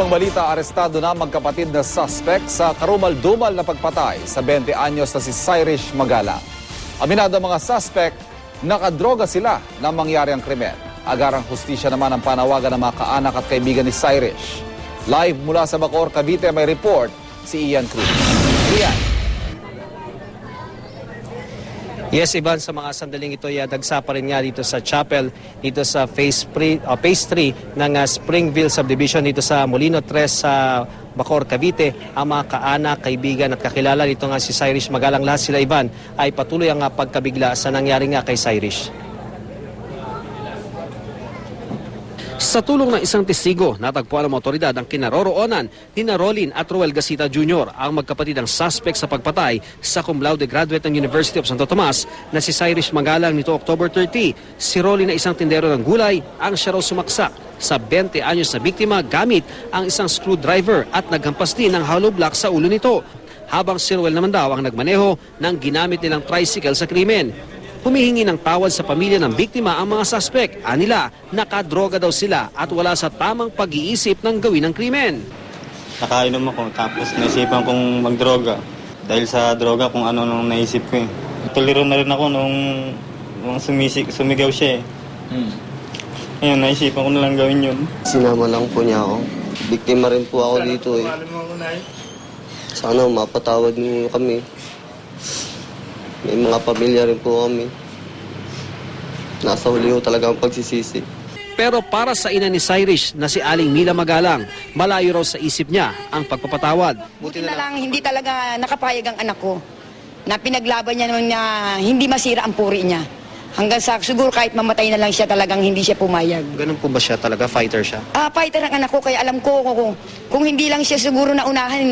ibang balita, arestado na magkapatid na suspect sa karumal-dumal na pagpatay sa 20 anyos na si Cyrus Magala. Aminado ang mga suspect, nakadroga sila na mangyari ang krimen. Agarang hustisya naman ang panawagan ng mga kaanak at kaibigan ni Cyrus. Live mula sa Bacor, Cavite, may report si Ian Cruz. Ian. Yes, Ivan, sa mga sandaling ito, dagsa pa rin nga dito sa chapel, dito sa phase 3, uh, phase 3 ng uh, Springville Subdivision dito sa Molino 3 sa Bacor, Cavite. Ang mga kaanak, kaibigan at kakilala dito nga si Cyrus Magalang lahat sila, Ivan, ay patuloy ang uh, pagkabigla sa nangyari nga kay Cyrus. Sa tulong ng isang testigo, natagpuan ng otoridad ang kinaroroonan ni Rolin at Roel Gasita Jr., ang magkapatid ng suspect sa pagpatay sa cum laude graduate ng University of Santo Tomas na si Cyrus Magalang nito October 30. Si Rolin na isang tindero ng gulay ang siya raw sumaksak sa 20 anyos na biktima gamit ang isang screwdriver at naghampas din ng hollow block sa ulo nito. Habang si Roel naman daw ang nagmaneho ng ginamit nilang tricycle sa krimen. Humihingi ng tawad sa pamilya ng biktima ang mga suspect. Anila, nakadroga daw sila at wala sa tamang pag-iisip ng gawin ng krimen. Nakainom ako tapos naisipan kong magdroga. Dahil sa droga kung ano nung naisip ko eh. Tuliro na rin ako nung, nung sumisik, sumigaw siya eh. Hmm. Ayun, naisipan ko na lang gawin yun. Sinama lang po niya ako. Biktima rin po ako dito eh. Sana mapatawad niyo kami. May mga pamilya rin po kami. Nasa huli talaga ang pagsisisi. Pero para sa ina ni Cyrus na si Aling Mila Magalang, malayo raw sa isip niya ang pagpapatawad. Buti na lang hindi talaga nakapayag ang anak ko na pinaglaban niya naman na hindi masira ang puri niya. Hanggang sa siguro kahit mamatay na lang siya talagang hindi siya pumayag. Ganun po ba siya talaga? Fighter siya? Ah, fighter ang anak ko kaya alam ko kung, kung, hindi lang siya siguro na unahan,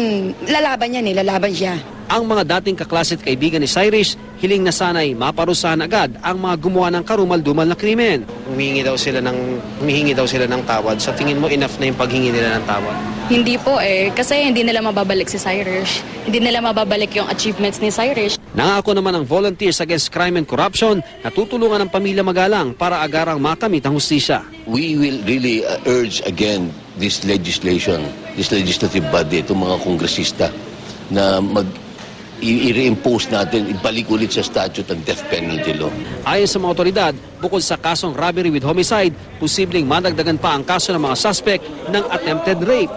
lalaban yan eh, lalaban siya. Ang mga dating kaklase at kaibigan ni Cyrus, hiling na sanay maparusahan agad ang mga gumawa ng karumal-dumal na krimen. Humihingi daw sila ng humihingi daw sila ng tawad. Sa tingin mo enough na yung paghingi nila ng tawad? Hindi po eh, kasi hindi nila mababalik si Cyrus. Hindi nila mababalik yung achievements ni Cyrus. Nangako naman ang Volunteers Against Crime and Corruption na tutulungan ng pamilya Magalang para agarang makamit ang hustisya. we will really uh, urge again this legislation, this legislative body, itong mga kongresista, na mag i-reimpose natin, ibalik ulit sa statute ang death penalty law. Ayon sa mga otoridad, bukod sa kasong robbery with homicide, posibleng madagdagan pa ang kaso ng mga suspect ng attempted rape.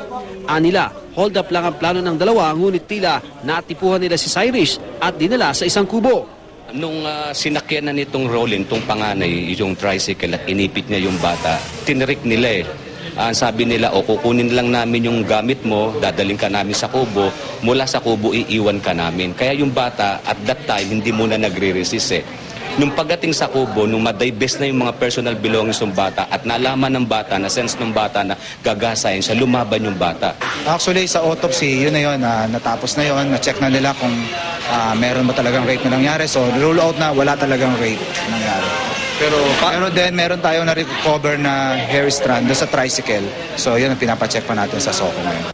Anila, hold up lang ang plano ng dalawa, ngunit tila natipuhan nila si Cyrus at dinala sa isang kubo. Nung ah, sinakyan na nitong Roland, tong panganay, yung tricycle at inipit niya yung bata, tinrik nila eh. Ang sabi nila, o kukunin lang namin yung gamit mo, dadaling ka namin sa kubo, mula sa kubo iiwan ka namin. Kaya yung bata, at that time, hindi muna nagre-resist eh. Nung pagdating sa kubo, nung madaybes na yung mga personal belongings ng bata at nalaman ng bata, na sense ng bata na gagasayin siya, lumaban yung bata. Actually, sa autopsy, yun na yun, ah, natapos na yun, na-check na nila kung ah, meron ba talagang rape na nangyari. So, rule out na wala talagang rape na nangyari. Pero, Pero then, meron tayong na-recover na hair strand doon sa tricycle. So, yun ang pinapacheck pa natin sa SOCO ngayon.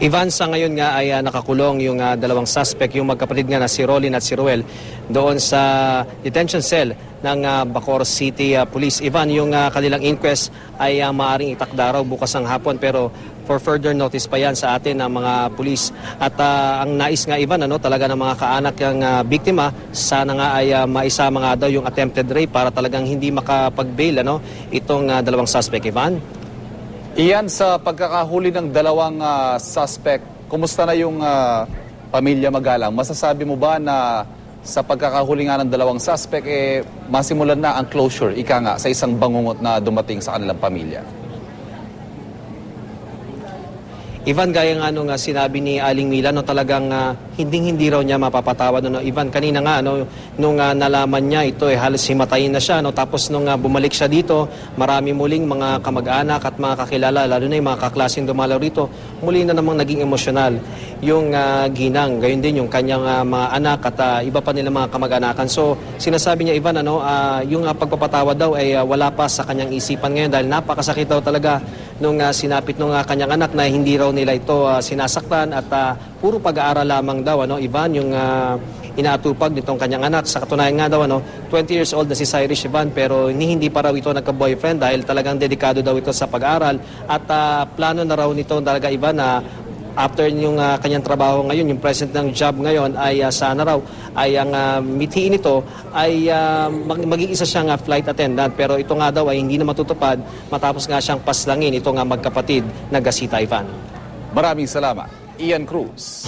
Ivan, sa ngayon nga ay ah, nakakulong yung ah, dalawang suspect, yung magkapatid nga na si Rolin at si Ruel, doon sa detention cell ng ah, Bacoor City ah, Police. Ivan, yung ah, kanilang inquest ay ah, maaring itakda raw bukas ang hapon pero for further notice pa yan sa atin ng mga pulis. At ah, ang nais nga Ivan, ano, talaga ng mga kaanak ng ah, biktima, sana nga ay ah, maisama nga daw yung attempted rape para talagang hindi makapag-bail ano, itong ah, dalawang suspect, Ivan. Iyan sa pagkakahuli ng dalawang ah, suspect, kumusta na yung ah, pamilya Magalang? Masasabi mo ba na sa pagkakahuli nga ng dalawang suspect, eh, masimulan na ang closure, ika nga, sa isang bangungot na dumating sa kanilang pamilya? Ivan, gaya nga nung ah, sinabi ni Aling Mila, no, talagang ah, hinding-hindi raw niya mapapatawad. No, Ivan, kanina nga, no, nung ah, nalaman niya ito, eh, halos himatayin na siya. No, tapos nung ah, bumalik siya dito, marami muling mga kamag-anak at mga kakilala, lalo na yung mga kaklaseng dumalaw rito, muli na namang naging emosyonal yung ah, ginang. Gayon din yung kanyang ah, mga anak at ah, iba pa nilang mga kamag-anakan. So, sinasabi niya, Ivan, ano, ah, yung ah, pagpapatawad daw ay ah, wala pa sa kanyang isipan ngayon dahil napakasakit daw talaga nung ah, sinapit nung ah, kanyang anak na hindi raw nila ito ah, sinasaktan at ah, puro pag-aaral lamang daw ano Ivan yung ah, inaatupag nitong kanyang anak. Sa katunayan nga daw, ano, 20 years old na si Cyrus Ivan pero hindi pa raw ito nagka-boyfriend dahil talagang dedikado daw ito sa pag-aral at ah, plano na raw nito talaga Ivan na after yung ah, kanyang trabaho ngayon, yung present ng job ngayon ay ah, sana raw ay ang ah, mithiin nito ay ah, mag- maging isa siyang ah, flight attendant pero ito nga daw ay hindi na matutupad matapos nga siyang paslangin ito nga magkapatid na Gasita Ivan. Maraming salamat. Ian Cruz.